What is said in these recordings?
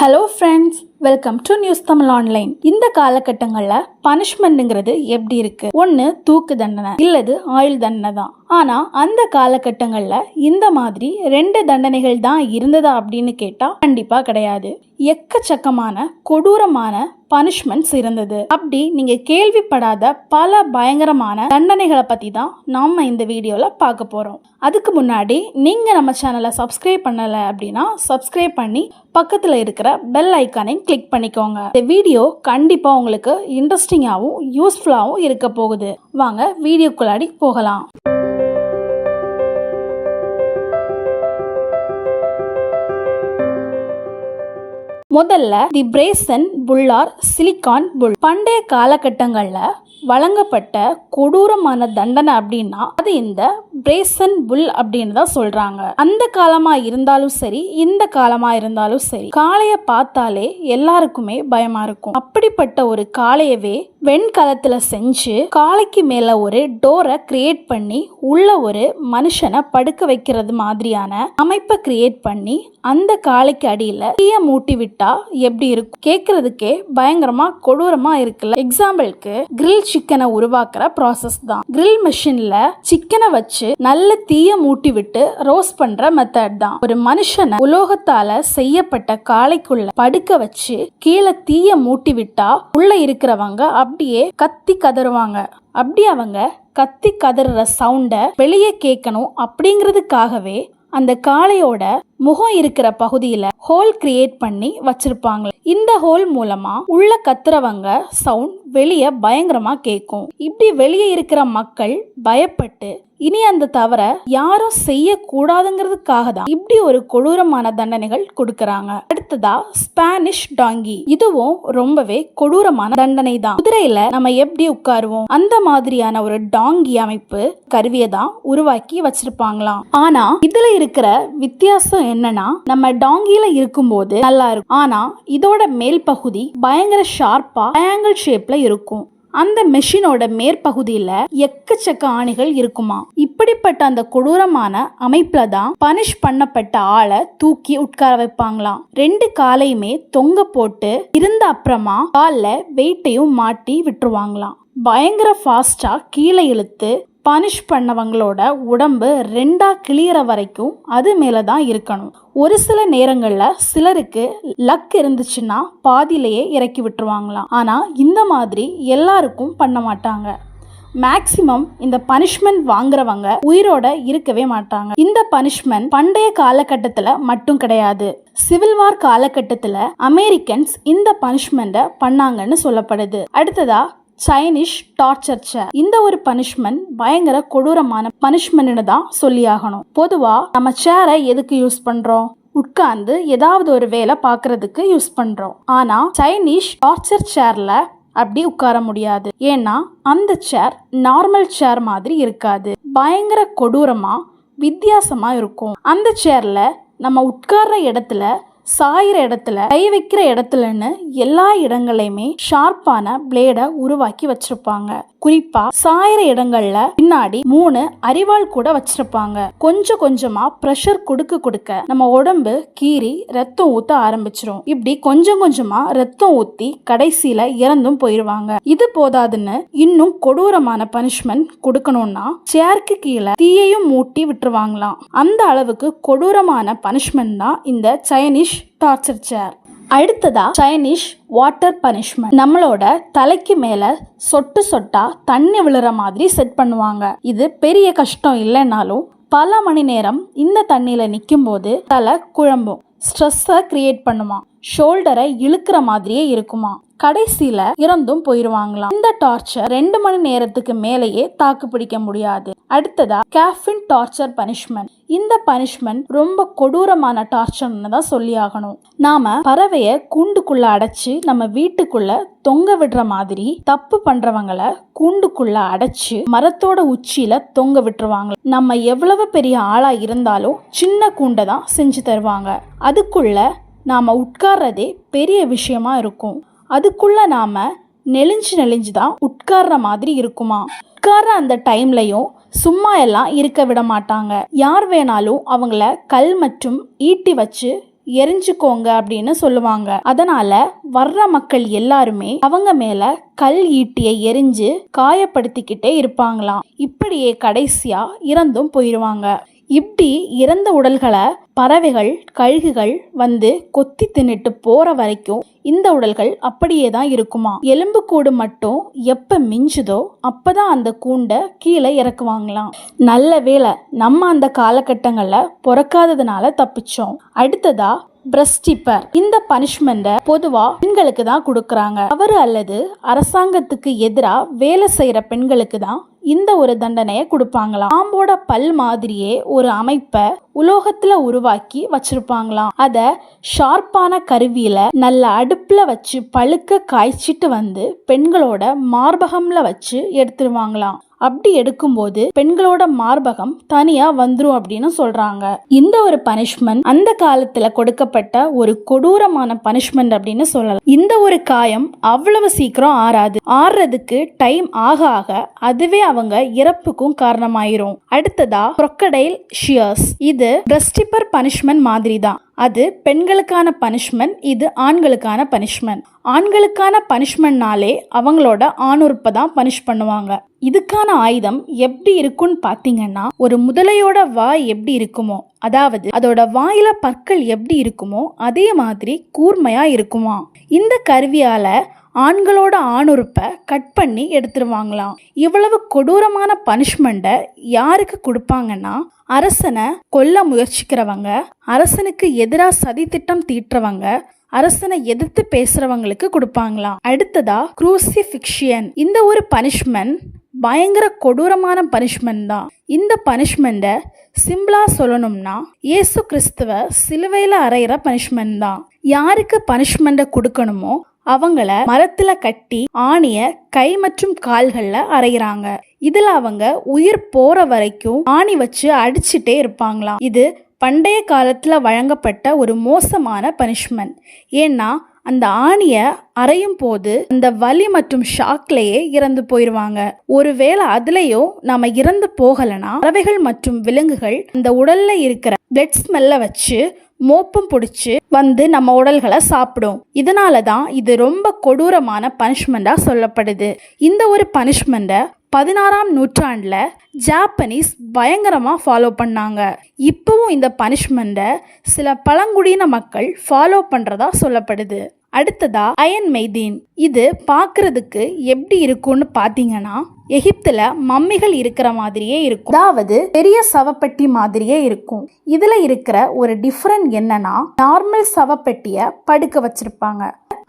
Hello friends welcome to news Tamil online இந்த காலகட்டங்களில் பனிஷ்மெண்ட்டுங்கிறது எப்படி இருக்கு? ஒன்று தூக்கு தண்டனை இல்லது ஆயுள் தண்டனை தான். ஆனால் அந்த காலகட்டங்களில் இந்த மாதிரி ரெண்டு தண்டனைகள் தான் இருந்ததா அப்படின்னு கேட்டால் கண்டிப்பாக கிடையாது. எக்கச்சக்கமான கொடூரமான பனிஷ்மெண்ட்ஸ் இருந்தது. அப்படி நீங்க கேள்விப்படாத பல பயங்கரமான தண்டனைகளை பத்தி தான் நாம இந்த வீடியோல பார்க்க போறோம். அதுக்கு முன்னாடி நீங்க நம்ம சேனலை சப்ஸ்கிரைப் பண்ணல அப்படின்னா சப்ஸ்கிரைப் பண்ணி பக்கத்துல இருக்கிற பெல் ஐக்கானையும் கிளிக் பண்ணிக்கோங்க. இந்த வீடியோ கண்டிப்பா உங்களுக்கு இன்ட்ரெஸ்டிங்காகவும் யூஸ்ஃபுல்லாகவும் இருக்க போகுது. வாங்க வீடியோக்குள்ளாடி போகலாம். முதல்ல தி பிரேசன் புல்லார் சிலிக்கான் புல் பண்டைய காலகட்டங்களில் வழங்கப்பட்ட கொடூரமான தண்டனை அப்படின்னா அது இந்த பிரேசன் புல் அப்படின்னு தான் சொல்றாங்க. அந்த காலமா இருந்தாலும் சரி இந்த காலமா இருந்தாலும் சரி காளைய பார்த்தாலே எல்லாருக்குமே பயமா இருக்கும். அப்படிப்பட்ட ஒரு காளையவே வெண்கலத்துல செஞ்சு காளைக்கு மேல ஒரு டோரை கிரியேட் பண்ணி உள்ள ஒரு மனுஷனை படுக்க வைக்கிறது மாதிரியான அமைப்பை கிரியேட் பண்ணி அந்த காளைக்கு அடியில தீய மூட்டி விட்டா எப்படி இருக்கும்? கேக்குறதுக்கே பயங்கரமா கொடூரமா இருக்குல்ல. எக்ஸாம்பிளுக்கு கிரில் சிக்கனை உருவாக்குற ப்ராசஸ் தான். கிரில் மிஷின்ல சிக்கனை வச்சு நல்ல தீய மூட்டி விட்டு ரோஸ் பண்ற மெத்தட் தான். ஒரு மனுஷனை உலோகத்தால செய்யப்பட்ட காளைக்குள்ள படுக்க வச்சு கீழே தீய மூட்டி விட்டா உள்ள இருக்கிறவங்க அப்படியே கத்தி கதறுவாங்க. அப்படி அவங்க கத்தி கதறுற சவுண்டை வெளியே கேட்கணும் அப்படிங்கிறதுக்காகவே அந்த காளையோட முகம் இருக்கிற பகுதியில ஹோல் கிரியேட் பண்ணி வச்சிருப்பாங்க. இந்த ஹோல் மூலமா உள்ள கத்துறவங்க சவுண்ட் வெளியே பயங்கரமா கேட்கும் இப்படி வெளியே இருக்கிற மக்கள் பயப்பட்டு இனி அந்த தவற யாரும் செய்யக்கூடாதுங்கிறதுக்காக தான் இப்படி ஒரு கொடூரமான தண்டனைகள் கொடுக்கறாங்க. அடுத்ததா ஸ்பானிஷ் டாங்கி. இதுவும் ரொம்பவே கொடூரமான தண்டனை தான் குதிரையில நம்ம எப்படி உட்காருவோம்? அந்த மாதிரியான ஒரு டாங்கி அமைப்பு கருவியை தான் உருவாக்கி வச்சிருப்பாங்களாம். ஆனா இதுல இருக்கிற வித்தியாசம் என்னன்னா நம்ம டாங்கில இருக்கும்போது நல்லா இருக்கும். ஆனா இதோட மேல் பகுதி பயங்கர ஷார்ப்பா ஆங்கிள் ஷேப்ல இருக்கும். அந்த மெஷினோட மேற்பகுதியில எக்கச்சக்க ஆணிகள் இருக்குமா? இப்படிப்பட்ட அந்த கொடூரமான அமைப்புல தான் பனிஷ் பண்ணப்பட்ட ஆளை தூக்கி உட்கார வைப்பாங்களாம். ரெண்டு காலையுமே தொங்க போட்டு இருந்த அப்புறமா காலில் வெயிட்டையும் மாட்டி விட்டுருவாங்களாம். பயங்கர ஃபாஸ்டா கீழே இழுத்து பனிஷ் பண்ணவங்களோட உடம்பு ரெண்டா கிளியற வரைக்கும் அது மேலே தான் இருக்கணும். ஒரு சில நேரங்களில் சிலருக்கு லக் இருந்துச்சுன்னா பாதியிலேயே இறக்கி விட்டுருவாங்களாம். ஆனால் இந்த மாதிரி எல்லாருக்கும் பண்ண மாட்டாங்க. மேக்சிமம் இந்த பனிஷ்மெண்ட் வாங்குறவங்க உயிரோட இருக்கவே மாட்டாங்க. இந்த பனிஷ்மெண்ட் பண்டைய காலகட்டத்தில் மட்டும் கிடையாது. சிவில் வார் காலகட்டத்தில் அமெரிக்கன்ஸ் இந்த பனிஷ்மெண்ட்டை பண்ணாங்கன்னு சொல்லப்படுது. அடுத்ததா சைனிஷ் டார்ச்சர் சேர் இந்த ஒரு பனிஷ்மெண்ட் பயங்கர கொடூரமான பனிஷ்மெண்ட்னு தான் சொல்லியாகணும். பொதுவா நம்ம சேரை எதுக்கு யூஸ் பண்றோம்? உட்கார்ந்து ஏதாவது ஒரு வேலை பார்க்கறதுக்கு யூஸ் பண்றோம். ஆனா சைனீஷ் டார்ச்சர் சேர்ல அப்படி உட்கார முடியாது. ஏன்னா அந்த சேர் நார்மல் சேர் மாதிரி இருக்காது. பயங்கர கொடூரமா வித்தியாசமா இருக்கும். அந்த சேர்ல நம்ம உட்கார்ற இடத்துல சாயிற இடத்துல கை வைக்கிற இடத்துலன்னு எல்லா இடங்களையுமே ஷார்ப்பான பிளேட உருவாக்கி வச்சிருப்பாங்க. குறிப்பா சாயிற இடங்கள்ல பின்னாடி மூணு அரிவாள் கூட வச்சிருப்பாங்க. கொஞ்சம் கொஞ்சமா ப்ரெஷர் கொடுக்க கொடுக்க நம்ம உடம்பு கீறி ரத்தம் ஊத்த ஆரம்பிச்சிரும். இப்படி கொஞ்சம் கொஞ்சமா ரத்தம் ஊத்தி கடைசியில இறந்தும் போயிருவாங்க. இது போதாதுன்னு இன்னும் கொடூரமான பனிஷ்மெண்ட் கொடுக்கணும்னா சேருக்கு கீழே தீயையும் மூட்டி விட்டுருவாங்களாம். அந்த அளவுக்கு கொடூரமான பனிஷ்மெண்ட் தான் இந்த சைனீஷ் டார்ச்சர் சேர் அடுத்ததா சைனீஷ் வாட்டர் பனிஷ்மெண்ட் நம்மளோட தலைக்கு மேல சொட்டு சொட்டா தண்ணி விழுற மாதிரி செட் பண்ணுவாங்க. இது பெரிய கஷ்டம் இல்லைனாலும் பல மணி நேரம் இந்த தண்ணியில நிற்கும் போது தலை குழம்பும். ஸ்ட்ரெஸ்ஸை கிரியேட் பண்ணுமா. ஷோல்டரை இழுக்கிற மாதிரியே இருக்குமா. கடைசியில இறந்தும் போயிருவாங்களாம். இந்த டார்ச்சர் ரெண்டு மணி நேரத்துக்கு மேலேயே தாக்கு பிடிக்க முடியாது. அடுத்ததா கேஃபின் டார்ச்சர் பனிஷ்மெண்ட் இந்த பனிஷ்மெண்ட் ரொம்ப கொடூரமான டார்ச்சர்னு தான் சொல்லி ஆகணும் நாம பறவைய கூண்டுக்குள்ள அடைச்சு நம்ம வீட்டுக்குள்ள தொங்க விடுற மாதிரி தப்பு பண்றவங்களை கூண்டுக்குள்ள அடைச்சு மரத்தோட உச்சியில தொங்க விட்டுருவாங்க. நம்ம எவ்வளவு பெரிய ஆளா இருந்தாலும் சின்ன கூண்டை தான் செஞ்சு தருவாங்க. அதுக்குள்ள நாம உட்கார்றதே பெரிய விஷயமா இருக்கும். அதுக்குள்ளே நாம் நெளிஞ்சு நெளிஞ்சு தான் உட்கார்ற மாதிரி இருக்குமா? உட்கார்ற அந்த டைம்லையும் சும்மா எல்லாம் இருக்க விட மாட்டாங்க. யார் வேணாலும் அவங்கள கல் மற்றும் ஈட்டி வச்சு எரிஞ்சுக்கோங்க அப்படின்னு சொல்லுவாங்க. அதனால வர்ற மக்கள் எல்லாருமே அவங்க மேல கல் ஈட்டியை எரிஞ்சு காயப்படுத்திக்கிட்டே இருப்பாங்களாம். இப்படியே கடைசியா இறந்தும் போயிருவாங்க. இப்படி இறந்த உடல்களை பறவைகள் கழுகுகள் வந்து கொத்தி தின்னுட்டு போற வரைக்கும் இந்த உடல்கள் அப்படியே தான் இருக்குமா? எலும்பு கூடு மட்டும் எப்ப மிஞ்சுதோ அப்பதான் அந்த கூண்டை கீழே இறக்குவாங்களாம். நல்ல வேளை நம்ம அந்த காலகட்டங்களில் பிறக்காததுனால தப்பிச்சோம். அடுத்ததா பிரஸ்டிப்பர் இந்த பனிஷ்மெண்ட்டை பொதுவா பெண்களுக்கு தான் கொடுக்கறாங்க. அவர் அல்லது அரசாங்கத்துக்கு எதிராக வேலை செய்யற பெண்களுக்கு தான் இந்த ஒரு தண்டனையை கொடுப்பாங்களாம். பாம்போட பல் மாதிரியே ஒரு அமைப்பை உலோகத்துல உருவாக்கி வச்சிருப்பாங்களாம். அத ஷார்ப்பான கருவியில நல்ல அடுப்புல வச்சு பழுக்க காய்ச்சிட்டு வந்து பெண்களோட மார்பகம்ல வச்சு எடுத்துருவாங்களாம். அப்படி எடுக்கும்போது பெண்களோட மார்பகம் தனியா வந்துரும் அப்படின்னு சொல்றாங்க. இந்த ஒரு பனிஷ்மெண்ட் அந்த காலத்துல கொடுக்கப்பட்ட ஒரு கொடூரமான பனிஷ்மெண்ட் அப்படின்னு சொல்லலாம். இந்த ஒரு காயம் அவ்வளவு சீக்கிரம் ஆறாது. ஆறுறதுக்கு டைம் ஆக ஆக அதுவே அவங்க இறப்புக்கும் காரணமாயிரும். அடுத்ததா crocodile ஷியர்ஸ் இது பிரஸ்டிப்பர் பனிஷ்மெண்ட் மாதிரி தான் அது பெண்களுக்கான பனிஷ்மெண்ட் இது ஆண்களுக்கான பனிஷ்மெண்ட் ஆண்களுக்கான பனிஷ்மெண்ட்னாலே அவங்களோட ஆணுறுப்பை தான் பனிஷ் பண்ணுவாங்க. இதுக்கான ஆயுதம் எப்படி இருக்கும்னு பார்த்தீங்கன்னா ஒரு முதலையோட வாய் எப்படி இருக்குமோ அதாவது அதோட வாயில பற்கள் எப்படி இருக்குமோ அதே மாதிரி கூர்மையா இருக்குமா இந்த கருவியால ஆண்களோட ஆணுறுப்பை கட் பண்ணி எடுத்துருவாங்களாம். இவ்வளவு கொடூரமான பனிஷ்மெண்ட்டை யாருக்கு கொடுப்பாங்கன்னா அரசனை கொல்ல முயற்சிக்கிறவங்க அரசனுக்கு எதிராக சதித்திட்டம் தீட்டுறவங்க அரசனை எதிர்த்து பேசுறவங்களுக்கு கொடுப்பாங்களாம். அடுத்ததா குரூசிஃபிக்ஷியன் இந்த ஒரு பனிஷ்மெண்ட் பயங்கர கொடூரமான பனிஷ்மெண்ட் தான். இந்த பனிஷ்மெண்ட்டை சிம்பிளா சொல்லணும்னா இயேசு கிறிஸ்துவ சிலுவையில் அறையிற பனிஷ்மெண்ட் தான். யாருக்கு பனிஷ்மெண்ட்டை கொடுக்கணுமோ அவங்கள மரத்துல கட்டி ஆணிய கை மற்றும் கால்கள்ல அரைகிறாங்க இதுல அவங்க உயிர் போற வரைக்கும் ஆணி வச்சு அடிச்சுட்டே இருப்பாங்களாம். இது பண்டைய காலத்துல வழங்கப்பட்ட ஒரு மோசமான பனிஷ்மெண்ட். ஏன்னா அந்த ஆணிய அரையும் போது அந்த வலி மற்றும் ஷாக்லேயே இறந்து போயிருவாங்க. ஒருவேளை அதுலயோ நாம இறந்து போகலனா பறவைகள் மற்றும் விலங்குகள் அந்த உடல்ல இருக்கிற பிளட் ஸ்மெல்ல வச்சு மோப்பம் பிடிச்சி வந்து நம்ம உடல்களை சாப்பிடும். இதனால தான் இது ரொம்ப கொடூரமான பனிஷ்மெண்ட்டாக சொல்லப்படுது. இந்த ஒரு பனிஷ்மெண்ட்டை பதினாறாம் நூற்றாண்டில் ஜாப்பனீஸ் பயங்கரமாக ஃபாலோ பண்ணாங்க. இப்போவும் இந்த பனிஷ்மெண்ட்டை சில பழங்குடியின மக்கள் ஃபாலோ பண்ணுறதா சொல்லப்படுது. அடுத்ததா அயன் மெய்தீன். இது பார்க்கறதுக்கு எப்படி இருக்கும்னு பார்த்தீங்கன்னா எகிப்துல மம்மிகள் இருக்கிற மாதிரியே இருக்கும். அதாவது பெரிய சவப்பெட்டி மாதிரியே இருக்கும். இதுல இருக்கிற ஒரு டிஃப்ரெண்ட் என்னன்னா நார்மல் சவப்பெட்டிய படுக்க வச்சிருப்பாங்க.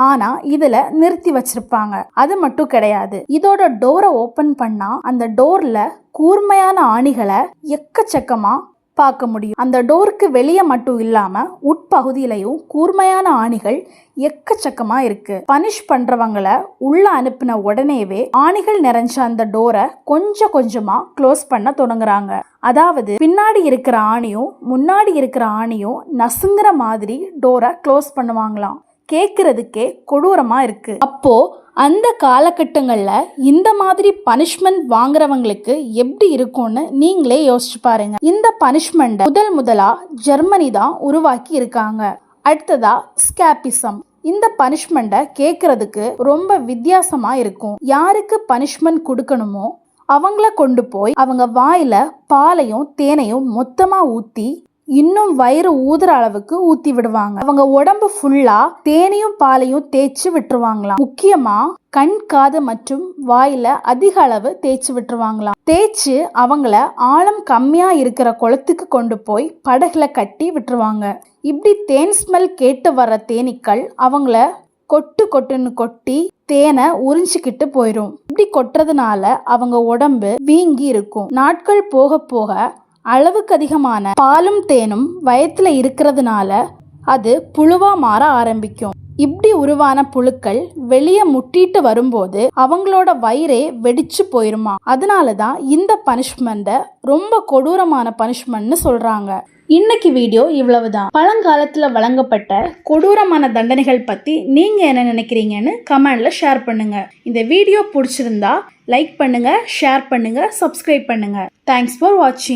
ஆனா இதுல நிறுத்தி வச்சிருப்பாங்க. அது மட்டும் கிடையாது. இதோட டோரை ஓபன் பண்ணா அந்த டோர்ல கூர்மையான ஆணிகளை எக்கச்சக்கமா பார்க்க முடியும். அந்த டோருக்கு வெளியே மட்டும் இல்லாம உட்பகுதியிலையும் கூர்மையான ஆணிகள் எக்கச்சக்கமா இருக்கு. பனிஷ் பண்றவங்கள உள்ள அனுப்பின உடனேவே ஆணிகள் நிறைஞ்ச அந்த டோரை கொஞ்சம் கொஞ்சமா க்ளோஸ் பண்ண தொடங்குறாங்க. அதாவது பின்னாடி இருக்கிற ஆணியும் முன்னாடி இருக்கிற ஆணியும் நசுங்குற மாதிரி டோரை க்ளோஸ் பண்ணுவாங்களாம். கேட்கறதுக்கே கொடூரமா இருக்கு. அப்போ அந்த காலகட்டங்களில் இந்த மாதிரி பனிஷ்மெண்ட் வாங்குறவங்களுக்கு எப்படி இருக்கும்னு நீங்களே யோசிச்சு பாருங்க. இந்த பனிஷ்மெண்ட்டை முதல் முதலா ஜெர்மனி தான் உருவாக்கி இருக்காங்க. அடுத்ததா ஸ்கேபிசம் இந்த பனிஷ்மெண்ட்டை கேட்கறதுக்கு ரொம்ப வித்தியாசமா இருக்கும். யாருக்கு பனிஷ்மெண்ட் கொடுக்கணுமோ அவங்கள கொண்டு போய் அவங்க வாயில பாலையும் தேனையும் மொத்தமா ஊத்தி இன்னும் வயிறு ஊதுற அளவுக்கு ஊத்தி விடுவாங்க. அவங்க உடம்பு ஃபுல்லா தேனையும் பாலையும் தேய்ச்சி விட்டுருவாங்களாம். முக்கியமா கண் காது மற்றும் வாயில அதிக அளவு தேய்ச்சி விட்டுருவாங்களாம். தேய்ச்சி அவங்கள ஆழம் கம்மியா இருக்கிற குளத்துக்கு கொண்டு போய் படகுல கட்டி விட்டுருவாங்க. இப்படி தேன் ஸ்மெல் கேட்டு வர்ற தேனீக்கள் அவங்கள கொட்டு கொட்டுன்னு கொட்டி தேனை உறிஞ்சிக்கிட்டு போயிடும் இப்படி கொட்டுறதுனால அவங்க உடம்பு வீங்கி இருக்கும். நாட்கள் போக போக அளவுக்கு அதிகமான பாலும் தேனும் வயத்தில் இருக்கிறதுனால அது புழுவா மாற ஆரம்பிக்கும். இப்படி உருவான புழுக்கள் வெளியே முட்டிட்டு வரும்போது அவங்களோட வயிறே வெடிச்சு போயிருமா? அதனால தான் இந்த பனிஷ்மெண்ட்டை ரொம்ப கொடூரமான பனிஷ்மெண்ட்னு சொல்கிறாங்க இன்னைக்கு வீடியோ இவ்வளவுதான். பழங்காலத்தில் வழங்கப்பட்ட கொடூரமான தண்டனைகள் பற்றி நீங்கள் என்ன நினைக்கிறீங்கன்னு கமெண்டில் ஷேர் பண்ணுங்க. இந்த வீடியோ பிடிச்சிருந்தா லைக் பண்ணுங்க ஷேர் பண்ணுங்க சப்ஸ்கிரைப் பண்ணுங்க. தேங்க்ஸ் ஃபார் வாட்சிங்